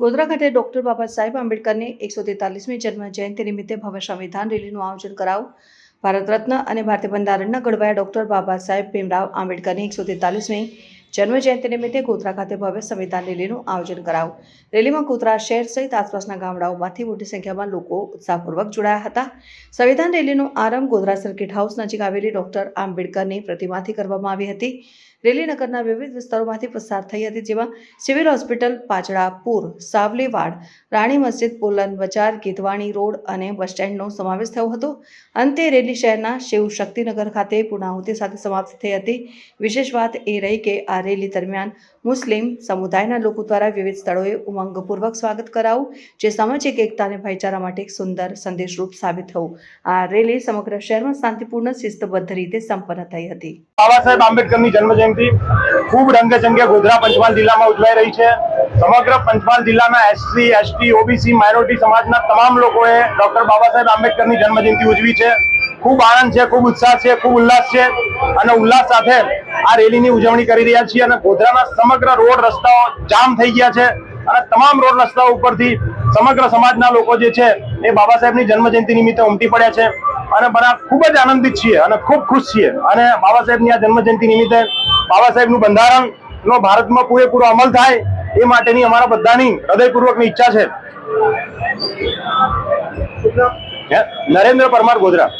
ગોધરા ખાતે ડોક્ટર બાબા સાહેબ આંબેડકરની એકસો તેતાલીસમી જન્મ જયંતિ નિમિત્તે ભવ્ય સંવિધાન રેલીનું આયોજન કરાવું ભારત રત્ન અને ભારતીય બંધારણના ઘડવાયા ડોક્ટર બાબા સાહેબ ભીમરાવ આંબેડકરની એકસો તેતાલીસમી જન્મ જયંતિ નિમિત્તે ગોધરા ખાતે ભવ્ય સંવિધાન રેલીનું આયોજન કરાયું. રેલીમાં ગોધરા શહેર સહિત આસપાસના ગામડાઓમાંથી મોટી સંખ્યામાં લોકો ઉત્સાહપૂર્વક જોડાયા હતા. સંવિધાન રેલીનો આરંભ ગોધરા સર્કિટ હાઉસ નજીક આવેલી ડોક્ટર આંબેડકરની પ્રતિમાથી કરવામાં આવી હતી. રેલી નગરના વિવિધ વિસ્તારોમાંથી પસાર થઈ હતી, જેમાં civil hospital Pachdapur Savliwad, Rani Masjid Polan Bazar, Gidhwani road અને બસ સ્ટેન્ડનો સમાવેશ થયો હતો. અંતે રેલી શહેરના શિવ શક્તિનગર ખાતે પૂર્ણાહુતિ સાથે સમાપ્ત થઈ હતી. વિશેષ વાત એ રહી કે આ રેલી દરમિયાન મુસ્લિમ સમુદાયના લોકો દ્વારા વિવિધ સ્થળોએ ઉમંગપૂર્વક સ્વાગત કરાવું, જે સામાજિક એકતા અને ભાઈચારા માટે એક સુંદર સંદેશરૂપ સાબિત થયું આ રેલી સમગ્ર શહેરમાં શાંતિપૂર્ણ, શિસ્તબદ્ધ રીતે સંપન્ન થઈ હતી. બાબા સાહેબ આંબેડકરની જન્મજયંતિ ખૂબ રંગચંગે ગોધરા પંચમહાલ જિલ્લામાં ઉજવાઈ રહી છે. સમગ્ર પંચમહાલ જિલ્લાના એસસી એસટી ઓબીસી માઇનોરિટી સમાજના તમામ લોકોએ ડોક્ટર બાબા સાહેબ આંબેડકરની જન્મજયંતિ ઉજવી છે. ખૂબ આનંદ છે, ખૂબ ઉત્સાહ છે, ખૂબ ઉલ્લાસ છે અને ઉલ્લાસ સાથે આ રેલીની ઉજવણી કરી રહ્યા છીએ અને ગોધરાના સમગ્ર રોડ રસ્તાઓ જામ થઈ ગયા છે અને તમામ રોડ રસ્તાઓ ઉપરથી સમગ્ર સમાજના લોકો જે છે એ બાબા સાહેબની જન્મ જયંતિ નિમિત્તે ઉમટી પડ્યા છે અને બધા ખૂબ જ આનંદિત છીએ અને ખૂબ ખુશ છીએ. અને બાબા સાહેબની આ જન્મજયંતિ નિમિત્તે બાબા સાહેબનું બંધારણ નો ભારતમાં પૂરેપૂરો અમલ થાય એ માટેની અમારા બધાની હૃદયપૂર્વકની ઈચ્છા છે. નરેન્દ્ર પરમાર ગોધરા.